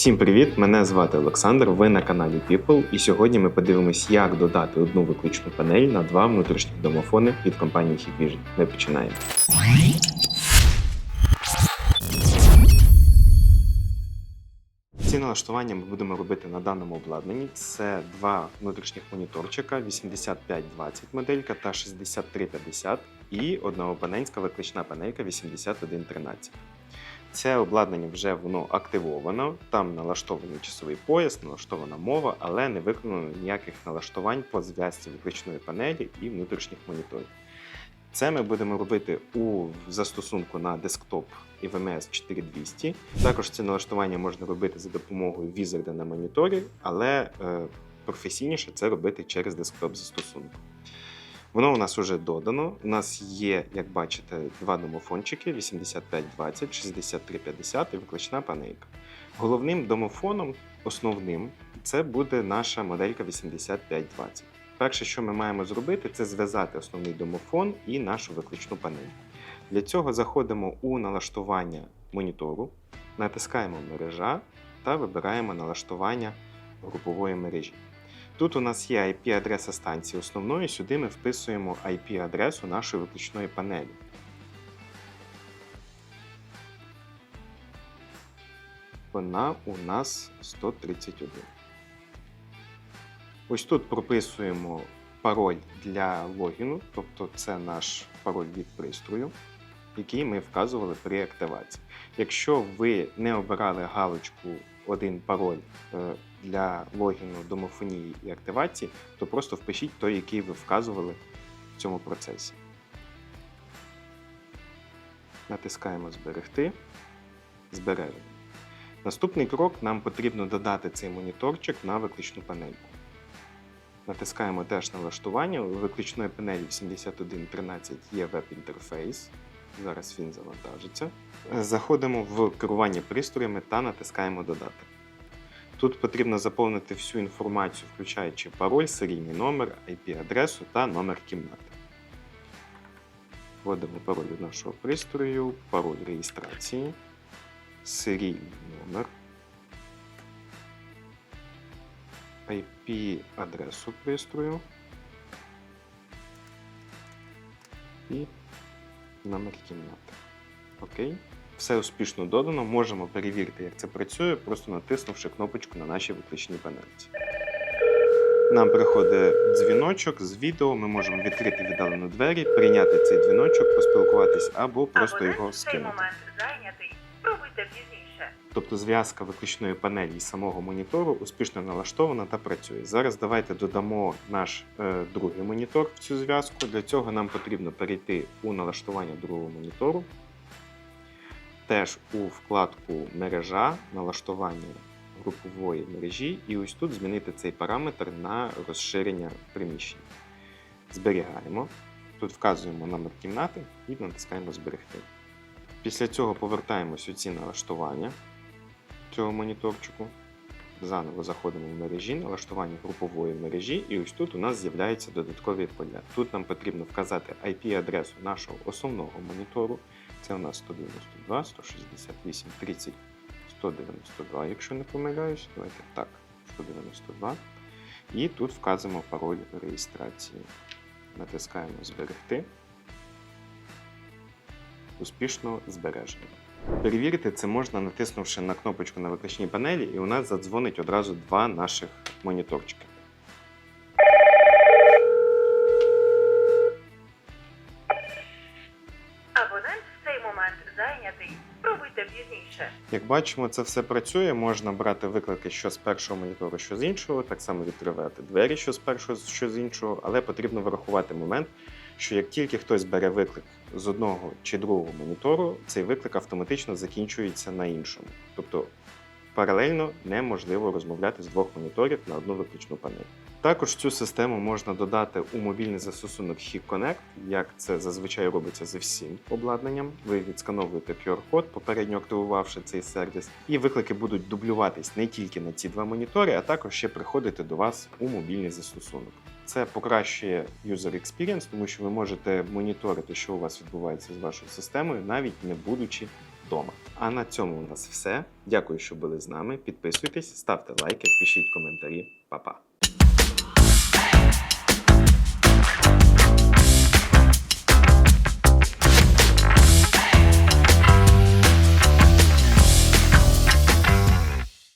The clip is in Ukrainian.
Всім привіт! Мене звати Олександр. Ви на каналі People. І сьогодні ми подивимось, як додати одну виключну панель на два внутрішні домофони від компанії Hikvision. Ми починаємо. Ці налаштування ми будемо робити на даному обладнанні. Це два внутрішніх моніторчика 8520 моделька та 6350 і одноабонентська виключна панелька 8113. Це обладнання вже воно активовано, там налаштований часовий пояс, налаштована мова, але не виконано ніяких налаштувань по зв'язці виключної панелі і внутрішніх моніторів. Це ми будемо робити у застосунку на десктоп IVMS 4200. Також це налаштування можна робити за допомогою візарда на моніторі, але е, професійніше це робити через десктоп застосунку. Воно у нас вже додано. У нас є, як бачите, два домофончики 8520, 6350 і виключна панелька. Головним домофоном, основним, це буде наша моделька 8520. Перше, що ми маємо зробити, це зв'язати основний домофон і нашу виключну панель. Для цього заходимо у налаштування монітору, натискаємо мережа та вибираємо налаштування групової мережі. Тут у нас є IP-адреса станції основної, сюди ми вписуємо IP-адресу нашої виключної панелі. Вона у нас 131. Ось тут прописуємо пароль для логіну, тобто це наш пароль від пристрою, який ми вказували при активації. Якщо ви не обирали галочку один пароль е, для логіну, домофонії і активації, то просто впишіть той, який ви вказували в цьому процесі. Натискаємо Зберегти. Збережемо. Наступний крок нам потрібно додати цей моніторчик на виключну панельку. Натискаємо теж налаштування. У виключної панелі 8113 є веб-інтерфейс. Зараз він завантажиться. Заходимо в керування пристроями та натискаємо Додати. Тут потрібно заповнити всю інформацію, включаючи пароль, серійний номер, IP-адресу та номер кімнати. Вводимо пароль від нашого пристрою, пароль реєстрації, серійний номер, IP-адресу пристрою і номер кімнати. Окей. Все успішно додано. Можемо перевірити, як це працює, просто натиснувши кнопочку на нашій виключній панельці. Нам приходить дзвіночок з відео. Ми можемо відкрити віддалену двері, прийняти цей дзвіночок, поспілкуватись або просто його скинути. Спробуйте пізніше. Тобто зв'язка виключної панелі і самого монітору успішно налаштована та працює. Зараз давайте додамо наш е, другий монітор в цю зв'язку. Для цього нам потрібно перейти у налаштування другого монітору, теж у вкладку мережа, налаштування групової мережі, і ось тут змінити цей параметр на розширення приміщення. Зберігаємо. Тут вказуємо номер кімнати і натискаємо Зберегти. Після цього повертаємось у ці налаштування цього моніторчику. Заново заходимо в мережі, налаштування групової мережі, і ось тут у нас з'являються додаткові поля. Тут нам потрібно вказати IP-адресу нашого основного монітору. Це у нас 192, 168, 30, 192, якщо не помиляюсь. Давайте так, 192. І тут вказуємо пароль реєстрації. Натискаємо Зберегти. Успішно збережено. Перевірити це можна натиснувши на кнопочку на виключній панелі, і у нас задзвонить одразу два наших моніторчики. Абонент в цей момент зайнятий. Спробуйте пізніше. Як бачимо, це все працює. Можна брати виклики що з першого монітору, що з іншого, так само відкривати двері, що з першого, що з іншого, але потрібно врахувати момент, що як тільки хтось бере виклик з одного чи другого монітору, цей виклик автоматично закінчується на іншому. Тобто паралельно неможливо розмовляти з двох моніторів на одну виключну панель. Також цю систему можна додати у мобільний застосунок HIC як це зазвичай робиться з всім обладнанням. Ви відскановуєте QR-код, попередньо активувавши цей сервіс, і виклики будуть дублюватись не тільки на ці два монітори, а також ще приходити до вас у мобільний застосунок. Це покращує user experience, тому що ви можете моніторити, що у вас відбувається з вашою системою, навіть не будучи вдома. А на цьому у нас все. Дякую, що були з нами. Підписуйтесь, ставте лайки, пишіть коментарі. Па-па.